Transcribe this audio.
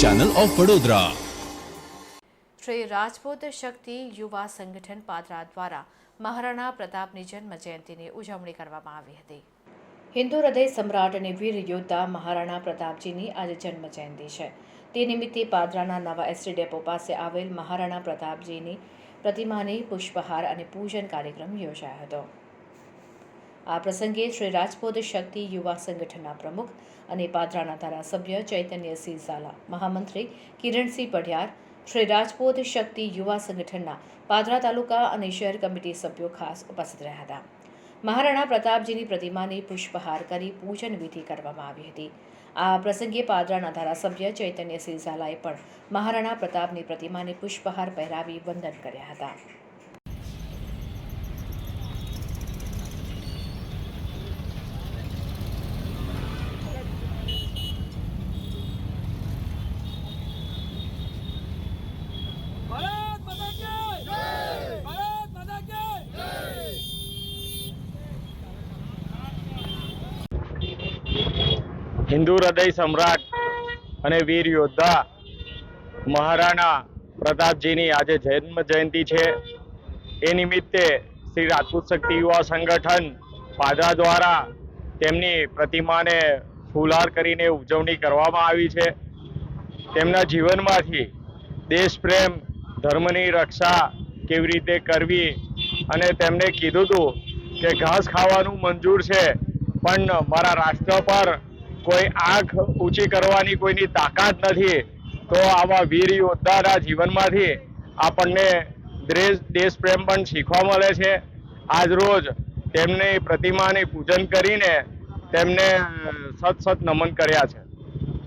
Channel of Vadodara Shri Rajput Shakti Yuva Sangathan Padra દ્વારા મહારાણા પ્રતાપની જન્મ જયંતિની ઉજવણી કરવામાં આવી હતી. હિન્દુ હૃદય સમ્રાટ અને વીર યોદ્ધા મહારાણા પ્રતાપજીની આજે જન્મ જયંતિ છે. તે નિમિત્તે પાદરાના નવા એસટી ડેપો પાસે આવેલ મહારાણા પ્રતાપજીની પ્રતિમાની પુષ્પહાર અને પૂજન કાર્યક્રમ યોજાયો હતો. આ પ્રસંગે શ્રી રાજપૂત શક્તિ યુવા સંગઠનના પ્રમુખ અને પાદરાના ધારાસભ્ય ચૈતન્યસિંહ ઝાલા, મહામંત્રી કિરણસિંહ પઢિયાર, શ્રી રાજપૂત શક્તિ યુવા સંગઠનના પાદરા તાલુકા અને શહેર કમિટી સભ્યો ખાસ ઉપસ્થિત રહ્યા હતા. મહારાણા પ્રતાપજીની પ્રતિમાને પુષ્પહાર કરી પૂજન વિધિ કરવામાં આવી હતી. આ પ્રસંગે પાદરાના ધારાસભ્ય ચૈતન્યસિંહ ઝાલાએ પણ મહારાણા પ્રતાપની પ્રતિમાને પુષ્પહાર પહેરાવી વંદન કર્યા હતા. હિન્દુ હૃદય સમ્રાટ અને વીર યોદ્ધા મહારાણા પ્રતાપજીની આજે જન્મ જયંતિ છે. એ નિમિત્તે શ્રી રાજપૂત શક્તિ યુવા સંગઠન પાદરા દ્વારા તેમની પ્રતિમાને ફૂલહાર કરીને ઉજવણી કરવામાં આવી છે. તેમના જીવનમાંથી દેશપ્રેમ ધર્મની રક્ષા કેવી રીતે કરવી અને તેમણે કીધું હતું કે ઘાસ ખાવાનું મંજૂર છે, પણ મારા રાષ્ટ્ર પર કોઈ આંખ ઊંચી કરવાની કોઈની તાકાત નથી, તો આવા વીર યોદ્ધાના જીવનમાંથી આપણને દેશ દેશપ્રેમ પણ શીખવા મળે છે. આજ રોજ તેમની પ્રતિમાની પૂજન કરીને તેમને સત સત નમન કર્યા છે.